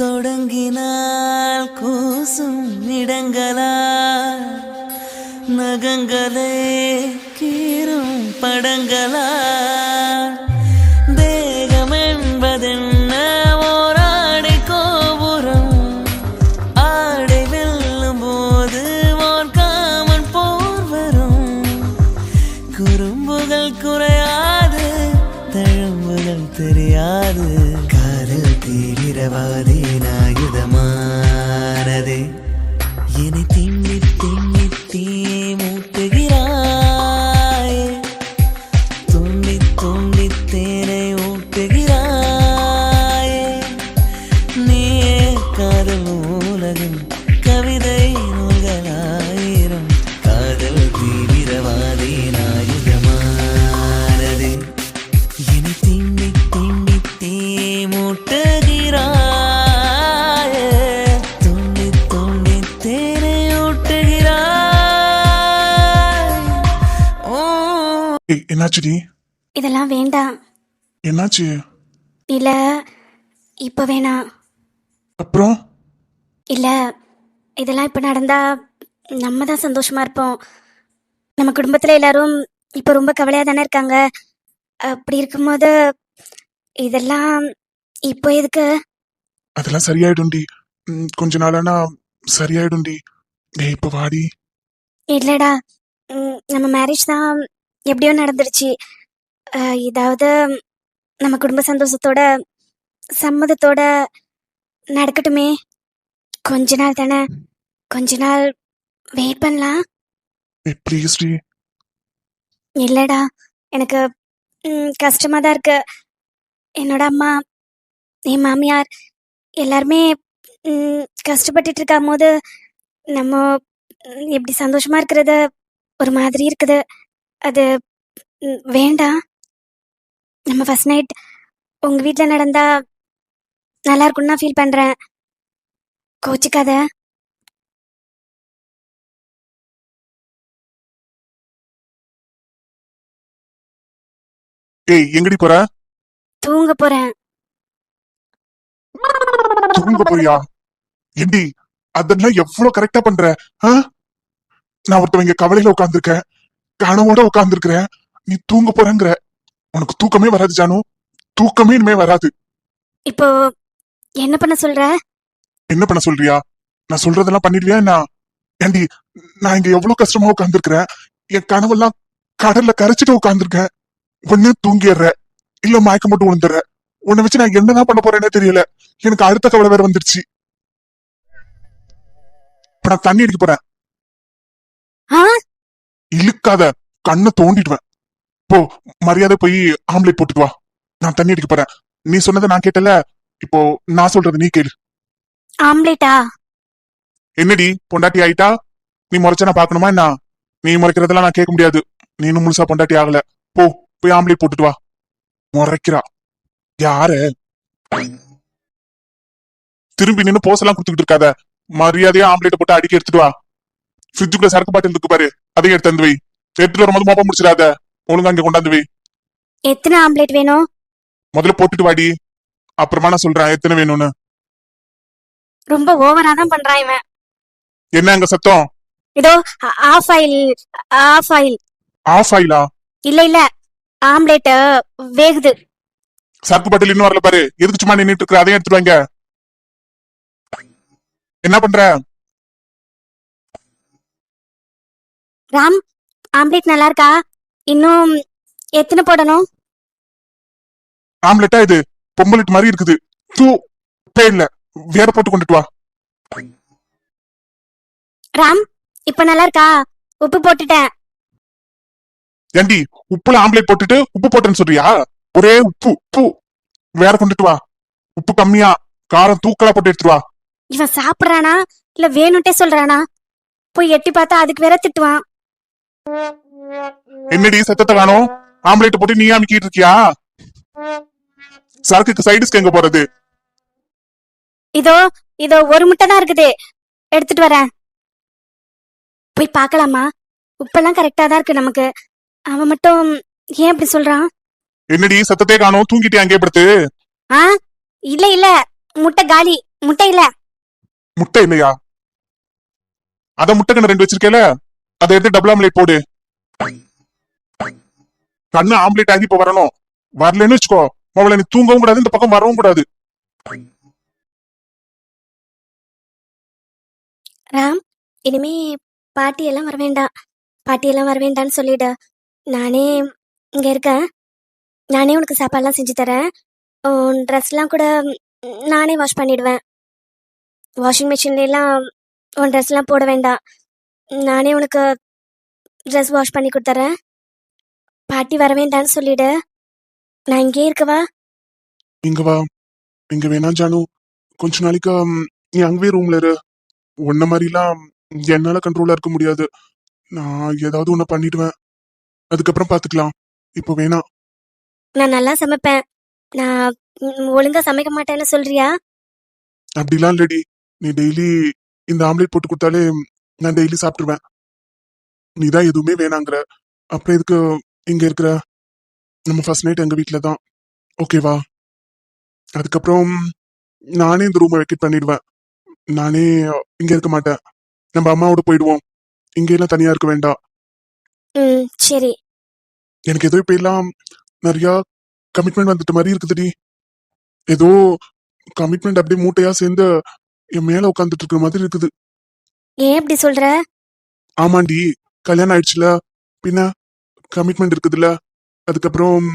தொடங்கினால் கூசும் இடங்களால் நகங்களே கீறும் படங்களால். என்னாச்சுடி? இதெல்லாம் வேண்டாம். என்னாச்சு? இல்ல இப்ப வேணாம். அப்புறம்? இல்ல இதெல்லாம் இப்ப நடந்தா நம்ம தான் சந்தோஷமா இருப்போம். நம்ம குடும்பத்துல எல்லாரும் இப்ப ரொம்ப கவலையா தானே இருக்காங்க. அப்படி இருக்கும்போது இதெல்லாம் இப்போ எதுக்கு? அதெல்லாம் சரியாயிடும்டி. கொஞ்ச நாளானா சரியாயிடும்டி. ஏய் இப்ப வாடி. இல்லடா. நம்ம மேரேஜ் தான் எப்படியோ நடந்துருச்சு. அஹ், இதாவது நம்ம குடும்ப சந்தோஷத்தோட சம்மதத்தோட நடக்கட்டுமே. கொஞ்ச நாள் தானே? கொஞ்ச நாள் வெயிட் பண்ணலாம்? இல்லடா எனக்கு கஷ்டமா தான் இருக்கு. என்னோட அம்மா என் மாமியார் எல்லாருமே கஷ்டப்பட்டுட்டு இருக்கும் போது நம்ம ம், இப்படி சந்தோஷமா இருக்கிறது? ஒரு மாதிரி இருக்குது. அது வேண்டாம் நம்ம ஃபர்ஸ்ட் நைட் உங்க வீட்ல நடந்தா நல்லா இருக்கும்னு நான் ஃபீல் பண்றேன். கோச்சிக்காத. ஏய் எங்கடி போற? தூங்க போறேன். தூங்க போறியா? ஏண்டி அதெல்லாம் எவ்வளவு கரெக்டா பண்ற? நான் ஒருத்தவங்க கவலையில உட்காந்துருக்கேன் கனவோட உட்காந்துருக்கிறேன் நீ தூங்க போறேங்கிற. உனக்கு தூக்கமே வராது ஜானு. தூக்கமே இனிமே வராது. இப்போ என்ன பண்ண சொல்ற? என்ன பண்ண சொல்றியா? நான் சொல்றதெல்லாம் பண்ணிடுவியா என்ன? ஏண்டி நான் இங்க எவ்வளவு கஷ்டமா உட்காந்துருக்கிறேன் என் கனவெல்லாம் கடல்ல கரைச்சிட்டு உட்காந்துருக்கேன் ஒண்ணு தூங்கிடுற. இல்ல மயக்கம் மட்டும் விழுந்துடுற உன்னை வச்சு நான் என்னதான் பண்ண போறேன்னே தெரியல. எனக்கு அடுத்த கவலை வேற வந்துருச்சு இப்ப நான் தண்ணி அடிக்க போறேன். ஆ இழுக்காத கண்ணை தோண்டிடுவேன். போ மரியாதை போய் ஆம்லெட் போட்டுட்டு வா. நான் தண்ணி அடிக்க போறேன். நீ சொன்னதை நான் கேட்டல இப்போ நான் சொல்றது நீ கேளு. ஆம்லேட்டா? என்னடி பொண்டாட்டி ஆயிட்டா? நீ முறைச்சா நான் பாக்கணுமா என்ன? நீ முறைக்கிறதெல்லாம் நான் கேட்க முடியாது. நீ இன்னும் முழுசா பொண்டாட்டி ஆகல. போ போய் ஆம்லேட் போட்டுட்டு வா. முறைக்கிறா. யாரு? திரும்பி நின்னு போசெல்லாம் கொடுத்துக்கிட்டு இருக்காத. மரியாதையா ஆம்லேட் போட்டு அடிக்க எடுத்துட்டு வா. ஃப்ரிட்ஜுக்குள்ள சரக்கு பாட்டில் இருக்கு பாரு. அதையும் எடுத்து வந்து வை. எடுத்துட்டு வரும்போது மோப்பம் முடிச்சிடாத. ஒழுங்கா இங்க கொண்டாந்து வை. எத்தனை ஆம்லேட் வேணும்? முதல்ல போட்டுட்டு வாடி. அப்புறமா நான் சொல்றேன் எத்தனை வேணும்னு. ரொம்ப ஓவரா தான் பண்றான் இவன். என்ன அங்க சத்தம்? இதோ half boil half boil half ஆயிலா இல்ல இல்ல. ஆம்லேட் வேகுது. சரக்கு பாட்டில் இன்னும் வரல பாரு. எதுக்கு சும்மா நின்னுட்டு இருக்கிற அதையும் எடுத்துட்டு வாங்க. என்ன பண்ற? ராம் ஆம்லேட் நல்லா இருக்கா இன்னும் எத்தனை போடணும்? ஆம்லெட்டா இது பொம்பலெட் மாதிரி இருக்குது. தூ இல்ல வேற போட்டு கொண்டுட்டு வா. ராம் இப்ப நல்லா இருக்கா உப்பு போட்டுட்டேன். ஏண்டி உப்புல ஆம்லெட் போட்டுட்டு உப்பு போட்டேன்னு சொல்றியா? ஒரே உப்பு உப்பு வேற கொண்டுட்டு வா. உப்பு கம்மியா காரம் தூக்கலா போட்டு எடுத்துட்டு வா. இவன் சாப்பிடுறானா? இல்ல வேணும்ட்டே சொல்றானா? போய் எட்டி பார்த்தா அதுக்கு வேற திட்டுவான். என்னடி சத்தத்தை காணோம்? ஆம்லெட் போட்டு நீ அமுக்கிட்டு இருக்கியா? சரக்குக்கு சைடுஸ்க்கு எங்க போறது? இதோ இதோ ஒரு முட்டை தான் இருக்குது. எடுத்துட்டு வரேன். போய் பார்க்கலாமா? உப்பெல்லாம் கரெக்டா தான் இருக்கு நமக்கு. அவன் மட்டும் ஏன் அப்படி சொல்றான்? என்னடி சத்தத்தை காணோம்? தூங்கிட்டியா அங்கே படுத்து? ஆ இல்ல இல்ல. முட்டை காலி. முட்டை இல்ல. முட்டை இல்லையா? அத முட்டை கண்ணு ரெண்டு வச்சிருக்கேல? அதை எடுத்து டபுள் ஆம்லேட் போடு. கண்ணு ஆம்லேட் ஆகி இப்ப வரணும். வரலன்னு வச்சுக்கோ. அவளை நீ தூங்கவும் கூடாது இந்த பக்கம் வரவும் கூடாது. ராம் இனிமே பாட்டி எல்லாம் வர வேண்டாம் பாட்டி எல்லாம் வர வேண்டாம்னு சொல்லிடு. நானே இங்க இருக்கேன். நானே உனக்கு சாப்பாடுலாம் செஞ்சு தரேன். உன் ட்ரெஸ்லாம் கூட நானே வாஷ் பண்ணிடுவேன். வாஷிங் மிஷின்ல எல்லாம் உன் ட்ரெஸ்லாம் போட வேண்டாம். நானே உனக்கு ட்ரெஸ் வாஷ் பண்ணி கொடுத்துறேன். பாட்டி வர வேண்டாம்னு சொல்லிடு. நான் இங்கே இருக்கவா இங்க வா. இங்க வேணாம் ஜானு. கொஞ்ச நாளைக்கு நீ அங்கவே ரூம்ல இரு. உன்ன மாதிரிலாம் என்னால கண்ட்ரோலா இருக்க முடியாது. நான் ஏதாவது ஒண்ணு பண்ணிடுவேன். அதுக்கப்புறம் பாத்துக்கலாம். இப்போ வேணாம் நான் நல்லா சமைப்பேன். நான் ஒழுங்கா சமைக்க மாட்டேன்னு சொல்றியா? அப்படிலாம் இல்லடி. நீ டெய்லி இந்த ஆம்லேட் போட்டு கொடுத்தாலே நான் டெய்லி சாப்பிட்டுருவேன். நீ தான் எதுவுமே வேணாங்கிற. அப்புறம் எதுக்கு இங்க இருக்கிற? நம்ம ஃபர்ஸ்ட் நைட் எங்க வீட்ல தான். ஓகேவா அதுக்கப்புறம் நானே இந்த ரூமை வெக்கேட் பண்ணிடுவேன். நானே இங்க இருக்க மாட்டேன். நம்ம அம்மாவோட போயிடுவோம். இங்க எல்லாம் தனியா இருக்க வேண்டாம். ம் சரி. எனக்கு ஏதோ இப்ப எல்லாம் நிறைய கமிட்மெண்ட் வந்துட்ட மாதிரி இருக்குதுடி. ஏதோ கமிட்மெண்ட் அப்படியே மூட்டையா சேர்ந்து என் மேல உட்காந்துட்டு இருக்கிற மாதிரி இருக்குது. ஏன் இப்படி சொல்ற? ஆமாண்டி கல்யாணம் ஆயிடுச்சுல. பின்ன கமிட்மெண்ட் இருக்குதுல்ல அதுக்கப்புறம்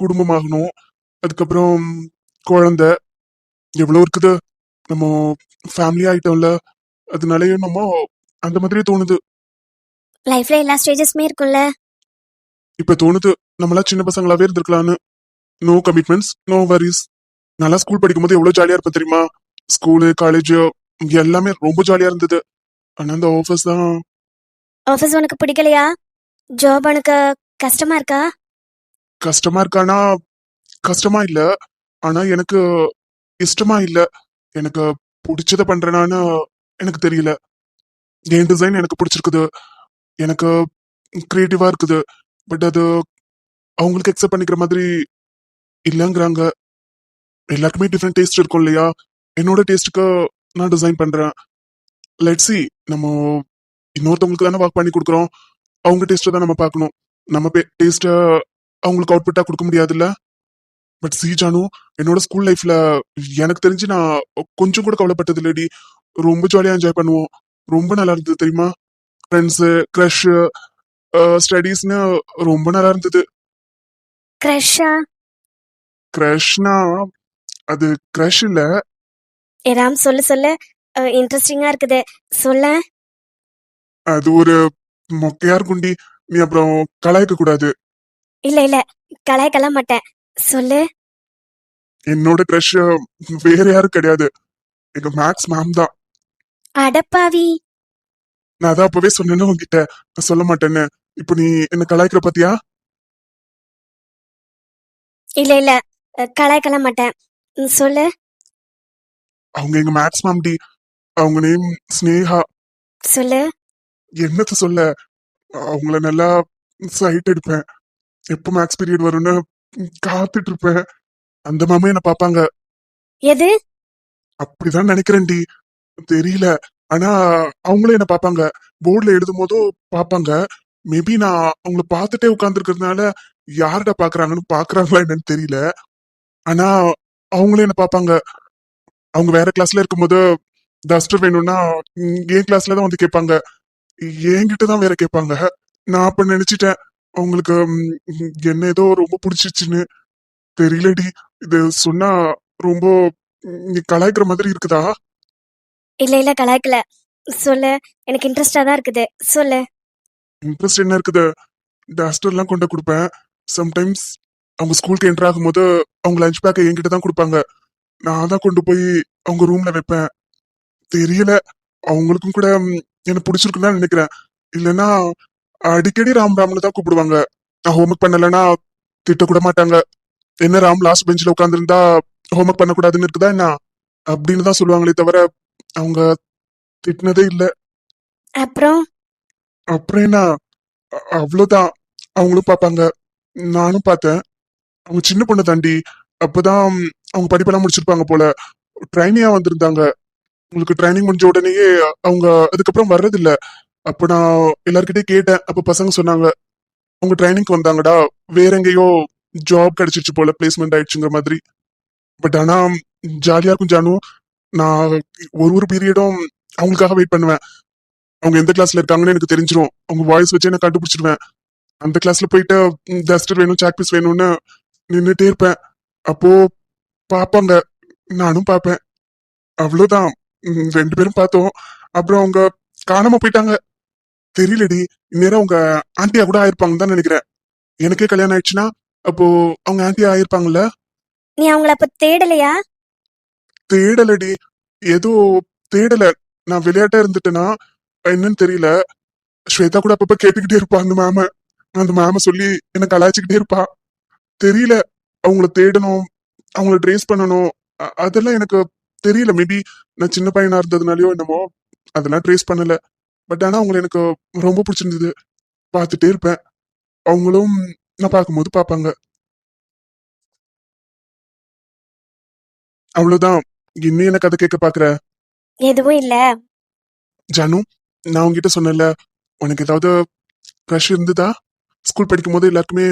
குடும்பம் ஆகணும் அதுக்கப்புறம் குழந்தை. எவ்வளவு இருக்குது? நம்ம ஃபேமிலி ஆயிட்டோம்ல. அதனாலயே நம்ம அந்த மாதிரியே தோணுது. லைஃப்ல எல்லா ஸ்டேஜஸ்மே இருக்கும்ல. இப்ப தோணுது நம்மளா சின்ன பசங்களாவே இருந்திருக்கலாம்னு. நோ கமிட்மெண்ட்ஸ் நோ வரிஸ் நல்லா ஸ்கூல் படிக்கும்போது எவ்வளவு ஜாலியா இருப்பேன் தெரியுமா? ஸ்கூலு காலேஜ் எல்லாமே ரொம்ப ஜாலியா இருந்தது. ஆனா அந்த ஆஃபீஸ் தான் ஆஃபீஸ் உனக்கு பிடிக்கலையா? ஜாப் உனக்கு கஷ்டமா இருக்கா? கஷ்டமா இருக்கானா? கஷ்டமா இல்ல. ஆனா எனக்கு இஷ்டமா இல்ல. எனக்கு பிடிச்சத பண்றேனான்னு எனக்கு தெரியல. என் டிசைன் எனக்கு பிடிச்சிருக்குது. எனக்கு கிரியேட்டிவா இருக்குது. பட் அது அவங்களுக்கு அக்செப்ட் பண்ணிக்கிற மாதிரி இல்லைங்கிறாங்க. எல்லாருக்குமே டிஃப்ரெண்ட் டேஸ்ட் இருக்கும் இல்லையா? என்னோட டேஸ்ட்டுக்கு நான் டிசைன் பண்றேன். லெட் சி நம்ம இன்னொருத்தவங்களுக்கு தானே ஒர்க் பண்ணி கொடுக்குறோம். அவங்க டேஸ்ட்டை தான் நம்ம பார்க்கணும். நம்ம டேஸ்ட்டை அவங்களுக்கு அவுட்புட்டா கொடுக்க முடியாதுல்ல? பட் சி ஜானு என்னோட ஸ்கூல் லைஃப்ல எனக்கு தெரிஞ்சு நான் கொஞ்சம் கூட கவலைப்பட்டது இல்லடி. ரொம்ப ஜாலியா என்ஜாய் பண்ணுவோம். ரொம்ப நல்லா இருந்தது தெரியுமா? ஃப்ரெண்ட்ஸ் க்ரஷ் ஸ்டடீஸ்னு ரொம்ப நல்லா இருந்தது. க்ரஷ்ஷா க்ரஷ்னா அது க்ரஷ் இல்ல. ஏதாம் சொல்லு சொல்லு. இன்ட்ரெஸ்டிங்கா இருக்குது. சொல்ல. அது ஒரு மொக்கையா இருக்குண்டி நீ அப்புறம் கலாய்க்க கூடாது. இல்ல இல்ல. கலாய்க்கலாம் மாட்டேன். சொல்லு. என்னோட க்ரஷ் வேற யாரும் கிடையாது. எங்க மேக்ஸ் மேம் தான். அடப்பாவி நான் அதான் அப்பவே சொன்னேன்னு உங்ககிட்ட நான் சொல்ல மாட்டேன்னு. இப்போ நீ என்ன கலாய்க்கிற பாத்தியா? இல்ல இல்ல. கலாய்க்கலாம் மாட்டேன். சொல்லு. அவங்க எங்க மேக்ஸ் மேம் டி அவங்க நேம் ஸ்னேகா சொல்லு. என்னத்த சொல்ல? அவங்கள நல்லா சைட் எடுப்பேன். எப்போ மேக்ஸ் பீரியட் வரும்னு காத்துட்டு இருப்பேன் அந்த மேமும் என்ன பாப்பாங்க. எது? அப்படிதான் நினைக்கிறேன் டி தெரியல. ஆனா அவங்களும் என்ன பாப்பாங்க. போர்டுல எழுதும் போதும் பாப்பாங்க. மேபி நான் அவங்கள பார்த்துட்டே உட்காந்துருக்கிறதுனால யார்கிட்ட பாக்குறாங்கன்னு பாக்குறாங்களா என்னன்னு தெரியல. ஆனா அவங்களும் என்ன பாப்பாங்க. அவங்க வேற கிளாஸ்ல இருக்கும்போது டஸ்டர் வேணும்னா என் கிளாஸ்ல தான் வந்து கேட்பாங்க. என்கிட்ட தான் வேற கேட்பாங்க. நான் அப்ப நினைச்சிட்டேன் அவங்களுக்கு என்ன ஏதோ ரொம்ப பிடிச்சிச்சுன்னு தெரியலடி. இது சொன்னா ரொம்ப நீ கலாய்க்கிற மாதிரி இருக்குதா? இல்ல இல்ல கலாய்க்கல. சொல்லு. எனக்கு இன்ட்ரெஸ்டா தான் இருக்குது. சொல்லு. இன்ட்ரெஸ்ட் என்ன இருக்குது? டஸ்டர்லாம் கொண்டு கொடுப்பேன். சம்டைம்ஸ் அவங்க ஸ்கூலுக்கு என்டர் ஆகும்போது அவங்க லஞ்ச் பேக்கை என்கிட்ட தான் கொடுப்பாங்க. நான் தான் கொண்டு போய் அவங்க ரூம்ல வைப்பேன். தெரியல. அவங்களுக்கும் கூட எனக்கு பிடிச்சிருக்குன்னு தான் நினைக்கிறேன். இல்லைன்னா அடிக்கடி ராம் ராம்னு தான் கூப்பிடுவாங்க. நான் ஹோம்ஒர்க் பண்ணலைன்னா திட்டக்கூட மாட்டாங்க. என்ன ராம் லாஸ்ட் பெஞ்சில் உட்காந்துருந்தா ஹோம்ஒர்க் பண்ணக்கூடாதுன்னு இருக்குதா என்ன? அப்படின்னு தான் சொல்லுவாங்களே தவிர அவங்க திட்டினதே இல்லை. அப்புறம்? அப்புறம் என்ன? அ- அவ்வளவுதான் அவங்களும் பார்ப்பாங்க. நானும் பார்த்தேன். அவங்க சின்ன பொண்ணு தாண்டி. அப்பதான் அவங்க படிப்பெல்லாம் முடிச்சிருப்பாங்க போல. ட்ரைனிங்கா வந்திருந்தாங்க. உங்களுக்கு ட்ரைனிங் முடிஞ்ச உடனேயே அவங்க அதுக்கப்புறம் வர்றதில்ல. அப்ப நான் எல்லார்கிட்டயும் கேட்டேன். அப்ப பசங்க சொன்னாங்க அவங்க ட்ரைனிங்க்கு வந்தாங்கடா. வேற எங்கேயோ ஜாப் கிடைச்சிருச்சு போல பிளேஸ்மெண்ட் ஆயிடுச்சுங்கிற மாதிரி. பட் ஆனா ஜாலியா இருக்கும் ஜானு. நான் ஒரு ஒரு பீரியடும் அவங்களுக்காக வெயிட் பண்ணுவேன். அவங்க எந்த கிளாஸ்ல இருக்காங்கன்னு எனக்கு தெரிஞ்சிடும் அவங்க வாய்ஸ் வச்சு நான் கண்டுபிடிச்சிருவேன். அந்த கிளாஸ்ல போயிட்டு டஸ்டர் வேணும் சாக் பீஸ் வேணும்னு நின்றுட்டே இருப்பேன். அப்போ பாப்பாங்க. நானும் பார்ப்பேன் அவ்வளவுதான். ரெண்டு பேரும் பார்த்தோம். அப்புறம் அவங்க காணாம போயிட்டாங்க. தெரியலடி. இந்நேரம் அவங்க ஆண்டியா கூட ஆயிருப்பாங்கன்னு தான் நினைக்கிறேன். எனக்கே கல்யாணம் ஆயிடுச்சுன்னா அப்போ அவங்க ஆண்டியா ஆயிருப்பாங்கல்ல? நீ அவங்கள அப்ப தேடலையா? தேடலடி. ஏதோ தேடல. நான் விளையாட்டா இருந்துட்டேன்னா என்னன்னு தெரியல. ஸ்வேதா கூட அப்பப்ப கேட்டுக்கிட்டே இருப்பா அந்த மேம அந்த மேம சொல்லி என்ன கலாய்ச்சிக்கிட்டே இருப்பா. தெரியல. அவங்கள தேடணும். அவங்கள ட்ரேஸ் பண்ணணும். அதெல்லாம் எனக்கு தெரியல. மேபி நான் சின்ன பையனா இருந்ததுனாலயோ என்னமோ அதெல்லாம் ட்ரேஸ் பண்ணல. பட் ஆனா அவங்கள எனக்கு ரொம்ப பிடிச்சிருந்தது. பார்த்துட்டே இருப்பேன். அவங்களும் நான் பார்க்கும்போது பார்ப்பாங்க. அவ்வளவுதான். இன்னும் என்ன கதை கேட்க பாக்குற எதுவும் இல்ல. ஜானு நான் உங்ககிட்ட சொன்னேன்ல உனக்கு ஏதாவது க்ரஷ் இருந்ததா? ஸ்கூல் படிக்கும் போது எல்லாருக்குமே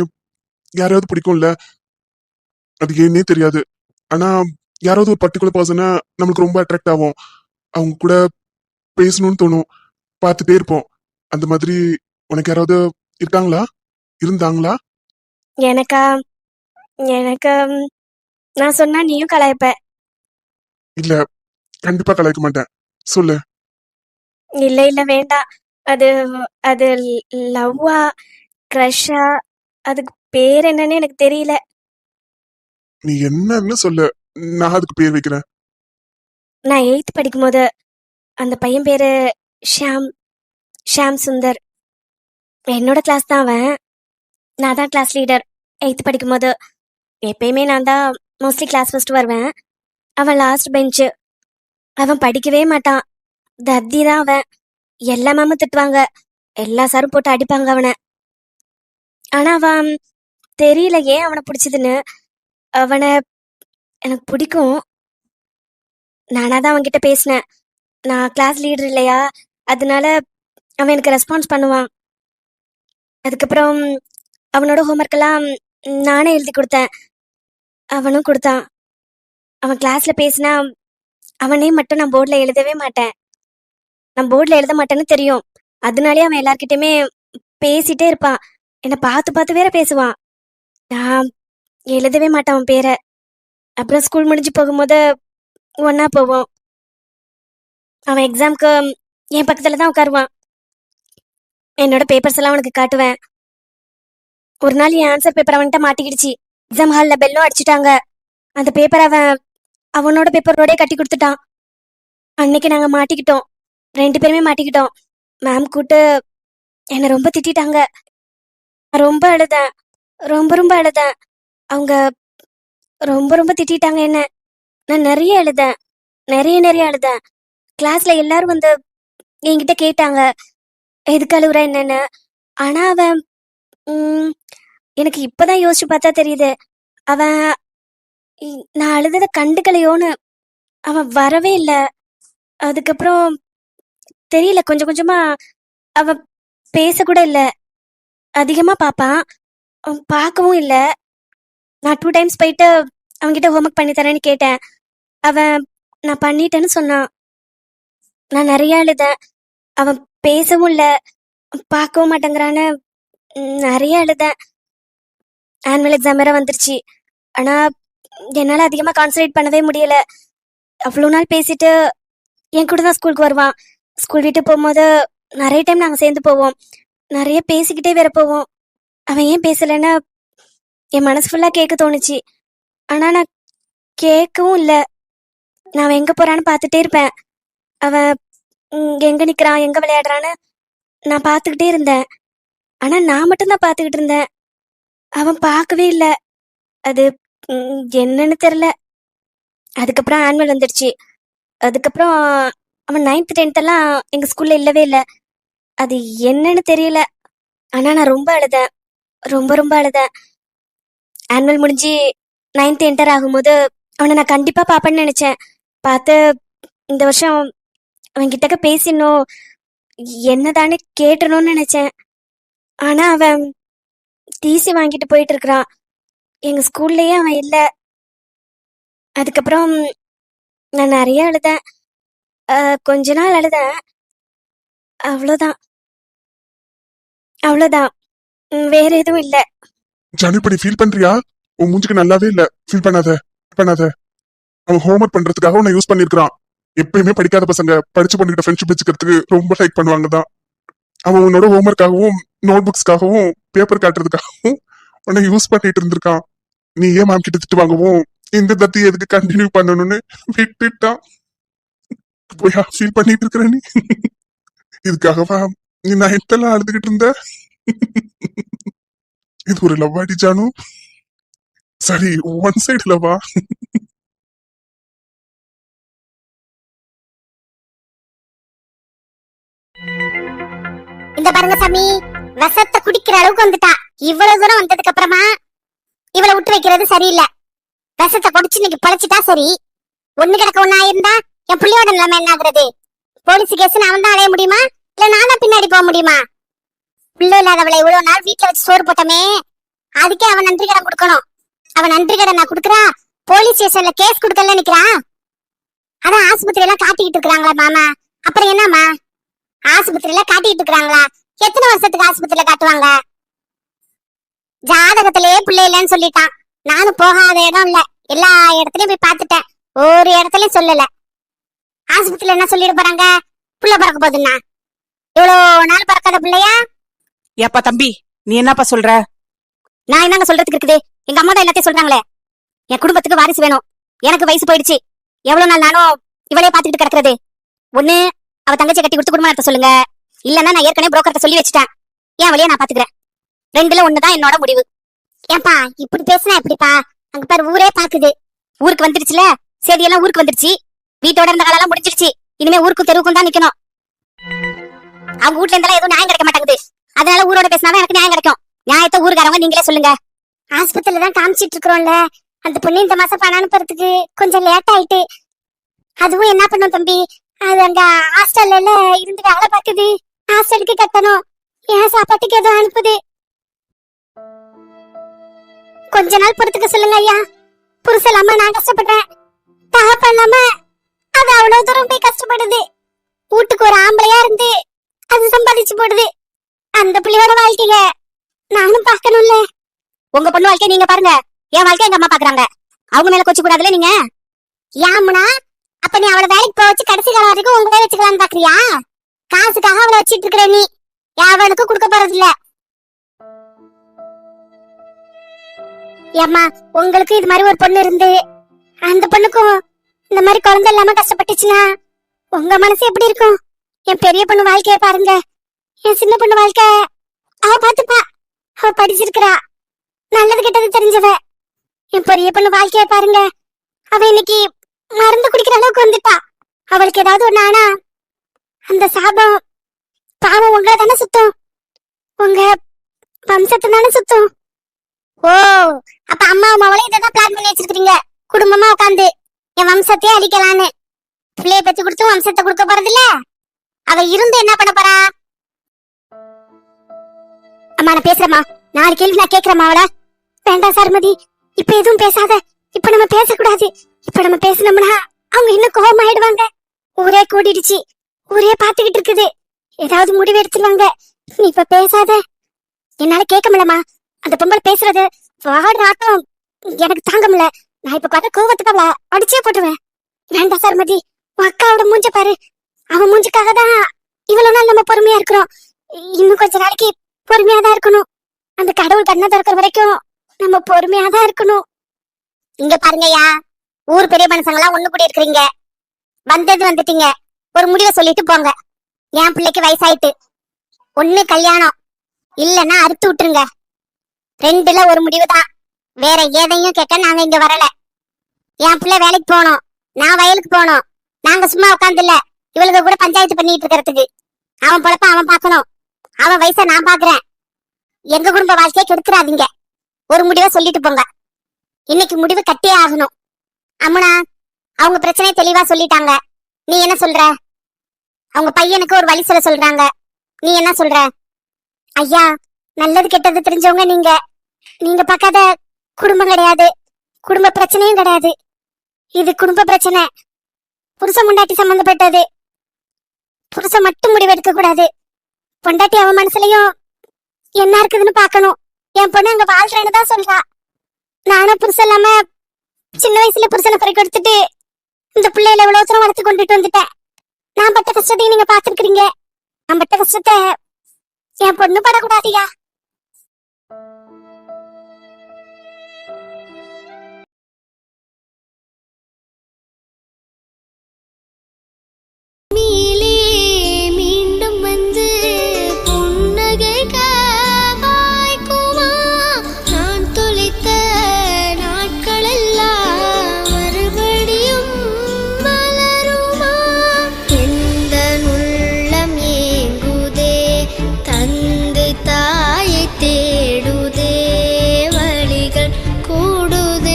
யாரையாவது பிடிக்கும்ல? அது ஏன்னே தெரியாது. ஆனா யாராவது ஒரு பர்டிகுலர் பர்சனை நம்மளுக்கு ரொம்ப அட்ராக்ட் ஆகும். அவங்க கூட பேசணும்னு தோணும். பார்த்துட்டே இருப்போம். அந்த மாதிரி உனக்கு யாராவது இருக்காங்களா? இருந்தாங்களா? எனக்கா? எனக்கு நான் சொன்னா நீயும் கலாய்ப்ப. இல்ல கண்டிப்பா கலாய்க்க மாட்டேன். சொல்லு. இல்ல இல்ல வேண்டாம் அது அது லவ்வா? க்ரஷா அதுக்கு பேர் என்னன்னு எனக்கு தெரியல. நீ என்னன்னு சொல்லு. நான் அதுக்கு பேர் வைக்கிறேன். நான் எயித் படிக்கும்போது அந்த பையன் பேரு ஷியாம் ஷியாம் சுந்தர். என்னோட கிளாஸ் தான் அவன். நான் தான் கிளாஸ் லீடர் எயித்து படிக்கும்போது எப்பயுமே நான் தான் மோஸ்ட்லி கிளாஸ் ஃபஸ்ட்டு வருவேன். அவன் லாஸ்ட் பெஞ்சு அவன் படிக்கவே மாட்டான். தத்தி தான் அவன். எல்லா மேமும் திட்டுவாங்க. எல்லா சாரும் போட்டு அடிப்பாங்க அவனை. ஆனா அவன் தெரியல ஏன் அவனை பிடிச்சதுன்னு. அவனை எனக்கு பிடிக்கும். நானாக தான் அவன்கிட்ட பேசினேன். நான் கிளாஸ் லீடர் இல்லையா? அதனால அவன் எனக்கு ரெஸ்பான்ஸ் பண்ணுவான். அதுக்கப்புறம் அவனோட ஹோம்ஒர்க்கெல்லாம் நானே எழுதி கொடுத்தேன். அவனும் கொடுத்தான். அவன் கிளாஸில் பேசினா அவனே மட்டும் நான் போர்டில் எழுதவே மாட்டேன். நான் போர்டில் எழுத மாட்டேன்னு தெரியும். அதனாலே அவன் எல்லார்கிட்டயுமே பேசிட்டே இருப்பான். என்னை பார்த்து பார்த்து வேற பேசுவான். நான் எழுதவே மாட்டேன் அவன் பேரை. அப்புறம் ஸ்கூல் முடிஞ்சு போகும்போது ஒன்னா போவோம். அவன் எக்ஸாம்க்கு என் பக்கத்துல தான் உட்காருவான். என்னோட பேப்பர்ஸ் எல்லாம் அவனுக்கு காட்டுவேன். ஒரு நாள் என் ஆன்சர் பேப்பர் அவன்கிட்ட மாட்டிக்கிடுச்சு. எக்ஸாம் ஹாலில் பெல்லும் அடிச்சிட்டாங்க. அந்த பேப்பர் அவன் அவனோட பேப்பரோடய கட்டி கொடுத்துட்டான். அன்னைக்கு நாங்கள் மாட்டிக்கிட்டோம். ரெண்டு பேருமே மாட்டிக்கிட்டோம். மேம் கூட்டு என்னை ரொம்ப திட்டிட்டாங்க. ரொம்ப அழுதேன். ரொம்ப ரொம்ப அழுதேன். அவங்க ரொம்ப ரொம்ப திட்டிட்டாங்க என்ன? நான் நிறைய எழுதேன். நிறைய நிறைய எழுதேன். கிளாஸ்ல எல்லாரும் வந்து என்கிட்ட கேட்டாங்க எதுக்கு அழுகுற என்னன்னு? ஆனா அவன் எனக்கு இப்பதான் யோசிச்சு பார்த்தா தெரியுது. அவன் நான் அழுதத கண்டுக்கலையோன்னு அவன் வரவே இல்லை. அதுக்கப்புறம் தெரியல கொஞ்சம் கொஞ்சமா அவன் பேசக்கூட இல்லை. அதிகமா பார்ப்பான். அவன் பார்க்கவும் இல்லை. நான் டூ டைம்ஸ் போயிட்டு அவன்கிட்ட ஹோம்ஒர்க் பண்ணி தரேன்னு கேட்டேன். அவன் நான் பண்ணிட்டேன்னு சொன்னான். நான் நிறைய அழுதேன் அவன் பேசவும் இல்லை. பார்க்கவும் மாட்டேங்கிறான்னு நிறைய அழுதேன் ஆனுவல் எக்ஸாம் வேற வந்துருச்சு. ஆனா என்னால் அதிகமாக கான்சன்ட்ரேட் பண்ணவே முடியல. அவ்வளோ நாள் பேசிட்டு என் கூட தான் ஸ்கூலுக்கு வருவான். ஸ்கூல் விட்டு போகும்போது நிறைய டைம் நாங்கள் சேர்ந்து போவோம். நிறைய பேசிக்கிட்டே வேற போவோம். அவன் ஏன் பேசலைன்னு என் மனசு ஃபுல்லாக கேட்க தோணுச்சு. ஆனால் நான் கேட்கவும் இல்லை. நான் அவன் எங்கே போகிறான்னு பார்த்துட்டே இருப்பேன். அவன் எங்கே நிற்கிறான் எங்கே விளையாடுறான்னு நான் பார்த்துக்கிட்டே இருந்தேன். ஆனால் நான் மட்டும்தான் பார்த்துக்கிட்டு இருந்தேன். அவன் பார்க்கவே இல்லை. அது என்னன்னு தெரில அதுக்கப்புறம் ஆனுவல் வந்துடுச்சு. அதுக்கப்புறம் அவன் நைன்த் டென்த்தெல்லாம் எங்கள் ஸ்கூலில் இல்லவே இல்லை. அது என்னன்னு தெரியல. ஆனால் நான் ரொம்ப அழுதேன். ரொம்ப ரொம்ப அழுதேன். ஆனுவல் முடிஞ்சு நைன்த் என்டர் ஆகும்போது அவனை நான் கண்டிப்பாக பார்ப்பேன்னு நினச்சேன். பார்த்து இந்த வருஷம் அவன் கிட்டக்க பேசினோம் என்னதான்னு கேட்டணும்னு நினச்சேன். ஆனால் அவன் டிசி வாங்கிட்டு போயிட்டு இருக்கிறான். எங்கள் ஸ்கூல்லையே அவன் இல்லை. அதுக்கப்புறம் நான் நிறைய அழுதேன். கொஞ்ச நாள் அழுதேன். அவ்வளோதான் அவ்வளோதான் வேற எதுவும் இல்லை. ஜானு இப்படி ஃபீல் பண்றியா? உன் மூஞ்சுக்கு நல்லாவே இல்ல. ஃபீல் பண்ணாத. பண்ணாத. அவன் ஹோம்ஒர்க் பண்றதுக்காக உன்னை யூஸ் பண்ணிருக்கான் எப்பயுமே படிக்காத பசங்க படிச்சு பண்ணிக்கிட்ட ஃப்ரெண்ட்ஷிப் வச்சுக்கிறதுக்கு ரொம்ப லைக் பண்ணுவாங்க தான் அவன் உன்னோட ஹோம்ஒர்க்காகவும் நோட் புக்ஸ்க்காகவும் பேப்பர் காட்டுறதுக்காகவும் உன்னை யூஸ் பண்ணிட்டு இருந்திருக்கான். நீ ஏன் மேம் கிட்ட திட்டு வாங்கவும் இந்த தத்தி எதுக்கு கண்டினியூ பண்ணணும்னு விட்டுட்டான். போயா ஃபீல் பண்ணிட்டு இருக்கிற நீ? இதுக்காகவா? நீ நைட்டெல்லாம் அழுதுகிட்டு இருந்த? இது ஒரு லவ் அடி சரி ஒன் சைடு லவ்வா இந்த பாருங்க சாமி வசத்தை குடிக்கிற அளவுக்கு வந்துட்டா. இவ்வளவு தூரம் வந்ததுக்கு அப்புறமா இவளை விட்டு வைக்கிறது சரியில்லை. வசத்தை குடிச்சு இன்னைக்கு பழச்சிட்டா சரி. ஒண்ணு கிடக்க ஒன்னா இருந்தா என் பிள்ளையோட நிலைமை என்ன ஆகுறது? போலீஸ் கேஸ் அவன் தான் அடைய முடியுமா? இல்ல நானா பின்னாடி போக முடியுமா? பிள்ளை இல்லாதவளை இவ்வளவு நாள் வீட்டுல வச்சு சோறு போட்டமே. அதுக்கே அவன் நன்றி கடன் கொடுக்கணும். அவன் நன்றி கடன் நான் கொடுக்குறா? போலீஸ் ஸ்டேஷன்ல கேஸ் கொடுக்கல நிக்கிறான் அதான் ஆஸ்பத்திரி எல்லாம் காட்டிக்கிட்டு இருக்கிறாங்களா மாமா? அப்புறம் என்னம்மா? ஆஸ்பத்திரியில காட்டிட்டு இருக்காங்களா எத்தனை வருஷத்துக்கு ஆஸ்பத்திரியில காட்டுவாங்க? ஜாதகத்திலேயே பிள்ளை இல்லைன்னு சொல்லிட்டான். நானும் போகாத இடம் இல்ல. எல்லா இடத்துலயும் போய் பார்த்துட்டேன். ஒரு இடத்துலயும் சொல்லல. ஆஸ்பத்திரியில என்ன சொல்லிட்டு போறாங்க? புள்ள பிறக்க போகுதுன்னா. இவ்வளவு நாள் பிறக்காத பிள்ளையா? ஏப்பா தம்பி நீ என்னப்பா சொல்ற? நான் என்னங்க சொல்றதுக்கு இருக்குது? எங்க அம்மா தான் எல்லாத்தையும் சொல்றாங்களே. என் குடும்பத்துக்கு வாரிசு வேணும். எனக்கு வயசு போயிடுச்சு. எவ்வளவு நாள் நானும் இவளே பாத்துக்கிட்டு கிடக்குறது? ஒண்ணு அவ தங்கச்சி கட்டி கொடுத்து குடும்பம் நடத்த சொல்லுங்க. இல்லன்னா நான் ஏற்கனவே புரோக்கர்ட்ட சொல்லி வச்சுட்டேன். என் வழியா நான் பாத்துக்கிறேன் ரெண்டுல ஒண்ணுதான் என்னோட முடிவு. ஏன்பா இப்படி பேசினா எப்படிப்பா? அங்க பாரு ஊரே பாக்குது ஊருக்கு வந்துருச்சுல சரி எல்லாம் ஊருக்கு வந்துருச்சு வீட்டோட இருந்த காலெல்லாம் முடிஞ்சிருச்சு இனிமே ஊருக்கும் தெருவுக்கும் தான் நிக்கணும். அவங்க வீட்ல இருந்தாலும் எதுவும் நியாயம் கிடைக்க மாட்டேங்குது. அதனால ஊரோட பேசினாதான் எனக்கு நியாயம் கிடைக்கும். நியாயத்தை ஊருக்காரவங்க நீங்களே சொல்லுங்க. ஆஸ்பத்திரியில தான் காமிச்சிட்டு இருக்கிறோம்ல. அந்த பொண்ணு இந்த மாசம் பணம் அனுப்புறதுக்கு கொஞ்சம் லேட் ஆயிட்டு. அதுவும் என்ன பண்ணும் தம்பி? அது அங்க ஹாஸ்டல்ல இருந்து வேலை பார்க்குது. ஹாஸ்டலுக்கு கட்டணும். ஏன் சாப்பாட்டுக்கு எதுவும் அனுப்புது. கொஞ்ச நாள் பொறுத்துக்க சொல்லுங்க ஐயா. புருஷ இல்லாம நான் கஷ்டப்படுறேன். தகப்ப இல்லாம அது அவ்வளவு தூரம் போய் கஷ்டப்படுது. வீட்டுக்கு ஒரு ஆம்பளையா இருந்து அது சம்பாதிச்சு போடுது. அந்த பிள்ளையோட வாழ்க்கைய நானும் பார்க்கணும்ல. உங்க பொண்ணு வாழ்க்கை நீங்க பாருங்க. என் வாழ்க்கை எங்க அம்மா பாக்குறாங்க. அவங்க மேல கொச்சு கூடாதுல நீங்க யாமுனா அப்ப நீ அவளை வேலைக்கு போக வச்சு கடைசி காலம் வரைக்கும் உங்களே வச்சுக்கலாம்னு பாக்குறியா? காசுக்காக அவளை வச்சிட்டு இருக்கிற நீ. யாவனுக்கும் கொடுக்க போறது இல்ல ஏம்மா உங்களுக்கு இது மாதிரி ஒரு பொண்ணு இருந்து அந்த பொண்ணுக்கும் இந்த மாதிரி குழந்தை இல்லாம கஷ்டப்பட்டுச்சுன்னா உங்க மனசு எப்படி இருக்கும்? என் பெரிய பொண்ணு வாழ்க்கைய பாருங்க. என் சின்ன பொண்ணு வாழ்க்கை. அவ பாத்துப்பா. அவ படிச்சிருக்கிறா. நல்லது கெட்டது தெரிஞ்சவ. என் பெரிய பொண்ணு வாழ்க்கைய பாருங்க. அவ இன்னைக்கு மருந்து குடிக்கிற அளவுக்கு வந்துட்டா. அவளுக்கு ஏதாவது ஒண்ணு ஆனா அந்த சாபம் பாவம் உங்களை தானே சுத்தம். உங்க வம்சத்தை தானே சுத்தம். ஓ அப்ப அம்மா அம்மாவளே இதான் பிளான் பண்ணி வச்சிருக்கீங்க குடும்பமா உட்காந்து என் வம்சத்தையே அழிக்கலான்னு. பிள்ளைய பத்தி கொடுத்து வம்சத்தை கொடுக்க போறது இல்ல அவ இருந்து என்ன பண்ண போறா? அம்மா நான் பேசுறேம்மா. நாலு கேள்வி நான் கேக்குறேம்மா அவள. வேண்டாம் சர்மதி இப்ப எதுவும் பேசாத. இப்ப நம்ம பேசக்கூடாது. இப்ப நம்ம பேசினோம்னா அவங்க இன்னும் கோபம் ஆயிடுவாங்க ஊரே கூடிடுச்சு. ஊரே பாத்துக்கிட்டு இருக்குது. ஏதாவது முடிவு எடுத்துருவாங்க. நீ இப்ப பேசாத. என்னால கேட்க முடியலமா அந்த பொம்பளை பேசுறது வாடுற ஆட்டம். எனக்கு தாங்க முடியல. நான் இப்ப பார்க்க கோவத்துக்கு அவளை அடிச்சே போட்டுருவேன். வேண்டாம் சர்மதி உன் அக்காவோட மூஞ்ச பாரு. அவன் மூஞ்சுக்காக தான் இவ்வளவு நாள் நம்ம பொறுமையா இருக்கிறோம். இன்னும் கொஞ்ச நாளைக்கு பொறுமையா தான் இருக்கணும். அந்த கடவுள் கண்ணை திறக்கிற வரைக்கும் நம்ம பொறுமையா தான் இருக்கணும். இங்க பாருங்கய்யா ஊர் பெரிய மனுஷங்களாம் ஒண்ணு கூட இருக்கிறீங்க. வந்தது வந்துட்டீங்க. ஒரு முடிவை சொல்லிட்டு போங்க. என் பிள்ளைக்கு வயசாயிட்டு. ஒண்ணு கல்யாணம். இல்லன்னா அறுத்து விட்டுருங்க. ரெண்டுல ஒரு முடிவு தான். வேற எதையும் கேட்க நாங்க இங்க வரல. என் பிள்ளை வேலைக்கு போகணும் நான் வயலுக்கு போகணும் நாங்க சும்மா உட்காந்து இல்ல இவளுக்கு கூட பஞ்சாயத்து பண்ணிட்டு இருக்கிறதுக்கு. அவன் பொழப்ப அவன் பார்க்கணும். அவன் வயச நான் பாக்குறேன். எங்க குடும்ப வாழ்க்கையை கெடுத்துறாதீங்க. ஒரு முடிவை சொல்லிட்டு போங்க. இன்னைக்கு முடிவு கட்டியே ஆகணும். அம்முனா அவங்க பிரச்சனையை தெளிவா சொல்லிட்டாங்க. நீ என்ன சொல்ற? அவங்க பையனுக்கு ஒரு வழி சொல்ல சொல்றாங்க. நீ என்ன சொல்ற? ஐயா நல்லது கெட்டது தெரிஞ்சவங்க நீங்க. நீங்க பார்க்காத குடும்பம் கிடையாது. குடும்ப பிரச்சனையும் கிடையாது. இது குடும்ப பிரச்சனை. புருஷன் முண்டாட்டி சம்பந்தப்பட்டது. புருஷன் மட்டும் முடிவெடுக்க கூடாது. பொண்டாட்டி அவன் மனசுலயும் என்ன இருக்குதுன்னு பார்க்கணும். என் பொண்ணு அங்க வாழ்றேன்னு தான் சொல்றா. நானும் புருஷன் இல்லாம சின்ன வயசுல புருஷனை பிறகு எடுத்துட்டு இந்த பிள்ளையில எவ்வளவு தூரம் வளர்த்து கொண்டுட்டு வந்துட்டேன். நான் பட்ட கஷ்டத்தையும் நீங்க பாத்துருக்கீங்க நான் பட்ட கஷ்டத்தை என் பொண்ணு படக்கூடாதியா?